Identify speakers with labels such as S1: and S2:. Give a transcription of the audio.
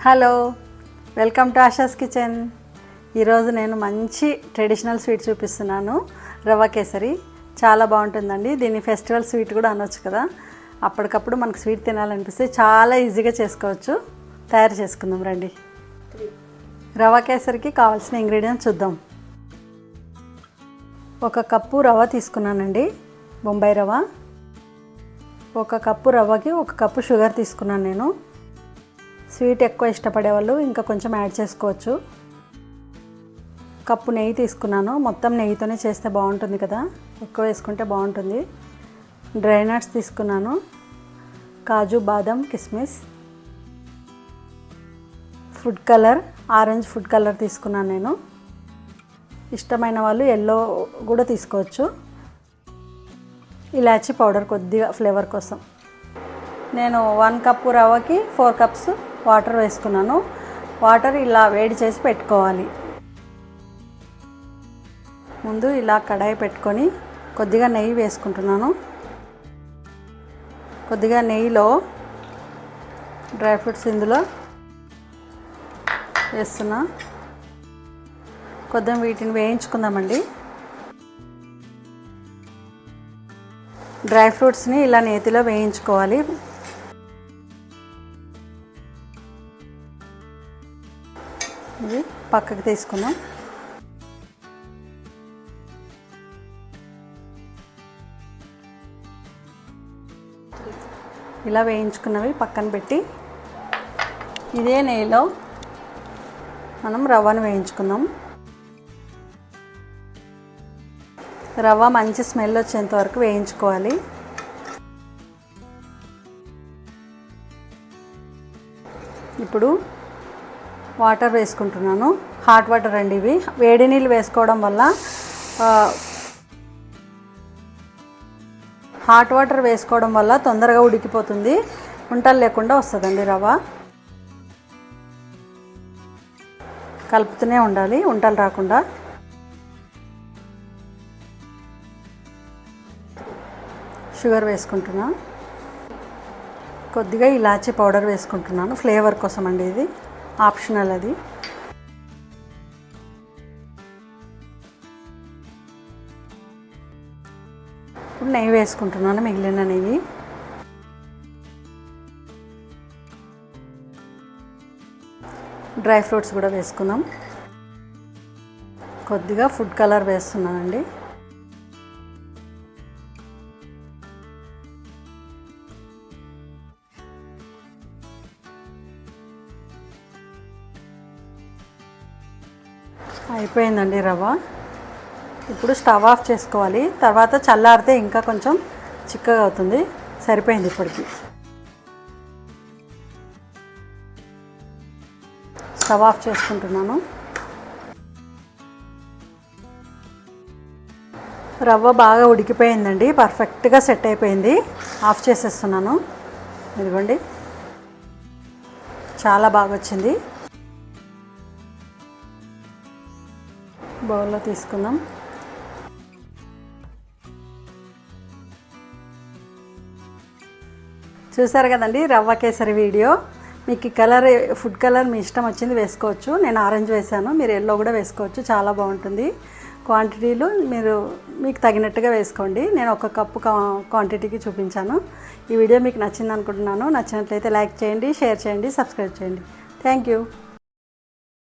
S1: Hello welcome to Asha's kitchen. ఈరోజు నేను మంచి ట్రెడిషనల్ స్వీట్ చూపిస్తున్నాను రవ్వ కేసరి. చాలా బాగుంటుందండి. దీన్ని ఫెస్టివల్ స్వీట్ కూడా అనొచ్చు కదా. అప్పటికప్పుడు మనకు స్వీట్ తినాలనిపిస్తే చాలా ఈజీగా చేసుకోవచ్చు. తయారు చేసుకుందాం రండి. రవ్వ కేసరికి కావాల్సిన ఇంగ్రీడియంట్స్ చూద్దాం. ఒక కప్పు రవ్వ తీసుకున్నానండి. బొంబాయి రవ్వ. ఒక కప్పు రవ్వకి ఒక కప్పు షుగర్ తీసుకున్నాను నేను. స్వీట్ ఎక్కువ ఇష్టపడే వాళ్ళు ఇంకా కొంచెం యాడ్ చేసుకోవచ్చు. కప్పు నెయ్యి తీసుకున్నాను. మొత్తం నెయ్యితోనే చేస్తే బాగుంటుంది కదా. ఎక్కువ వేసుకుంటే బాగుంటుంది. డ్రై నట్స్ తీసుకున్నాను. కాజు బాదం కిస్మిస్. Food colour orange food colour తీసుకున్నాను నేను. ఇష్టమైన వాళ్ళు ఎల్లో కూడా తీసుకోవచ్చు. ఇలాచీ పౌడర్ కొద్దిగా ఫ్లేవర్ కోసం. నేను వన్ కప్పు రవ్వకి ఫోర్ కప్స్ వాటర్ వేసుకున్నాను. వాటర్ ఇలా వేడి చేసి పెట్టుకోవాలి. ముందు ఇలా కడాయి పెట్టుకొని కొద్దిగా నెయ్యి వేసుకుంటున్నాను. కొద్దిగా నెయ్యిలో డ్రై ఫ్రూట్స్ ఇందులో వేస్తున్నా. కొద్దిగా వీటిని వేయించుకుందామండి. డ్రై ఫ్రూట్స్ని ఇలా నేతిలో వేయించుకోవాలి. ఇది పక్కకి తీసుకుందాం. ఇలా వేయించుకున్నవి పక్కన పెట్టి ఇదే నెయ్యిలో మనం రవ్వను వేయించుకుందాం. రవ్వ మంచి స్మెల్ వచ్చేంత వరకు వేయించుకోవాలి. ఇప్పుడు వాటర్ వేసుకుంటున్నాను. హాట్ వాటర్ అండి ఇవి. వేడి నీళ్ళు వేసుకోవడం వల్ల హాట్ వాటర్ వేసుకోవడం వల్ల తొందరగా ఉడికిపోతుంది. ఉంటలు లేకుండా వస్తుందండి రవ్వ. కలుపుతూనే ఉండాలి. ఉంటలు రాకుండా. షుగర్ వేసుకుంటున్నాను కొద్దిగా ఇలాచీ పౌడర్ వేసుకుంటున్నాను. ఫ్లేవర్ కోసం అండి ఇది. ఆప్షనల్ అది. ఇప్పుడు నెయ్యి వేసుకుంటున్నాను మిగిలిన నెయ్యి. డ్రై ఫ్రూట్స్ కూడా వేసుకుందాం. కొద్దిగా ఫుడ్ కలర్ వేస్తున్నానండి. అయిపోయిందండి రవ్వ. ఇప్పుడు స్టవ్ ఆఫ్ చేసుకోవాలి. తర్వాత చల్లారితే ఇంకా కొంచెం చిక్కగా అవుతుంది. సరిపోయింది ఇప్పటికి. స్టవ్ ఆఫ్ చేసుకుంటున్నాను. రవ్వ బాగా ఉడికిపోయిందండి. పర్ఫెక్ట్గా సెట్ అయిపోయింది. ఆఫ్ చేసేస్తున్నాను. ఇదిగోండి. చాలా బాగా వచ్చింది. బౌల్లో తీసుకుందాం. చూసారు కదండి రవ్వ కేసరి వీడియో? మీకు కలర్ ఫుడ్ కలర్ మీ ఇష్టం వచ్చింది వేసుకోవచ్చు. నేను ఆరెంజ్ వేసాను మీరు ఎల్లో కూడా వేసుకోవచ్చు. చాలా బాగుంటుంది. క్వాంటిటీలు మీరు మీకు తగినట్టుగా వేసుకోండి. నేను ఒక కప్పు క్వాంటిటీకి చూపించాను. ఈ వీడియో మీకు నచ్చింది అనుకుంటున్నాను నచ్చినట్లయితే లైక్ చేయండి షేర్ చేయండి సబ్స్క్రైబ్ చేయండి. Thank you.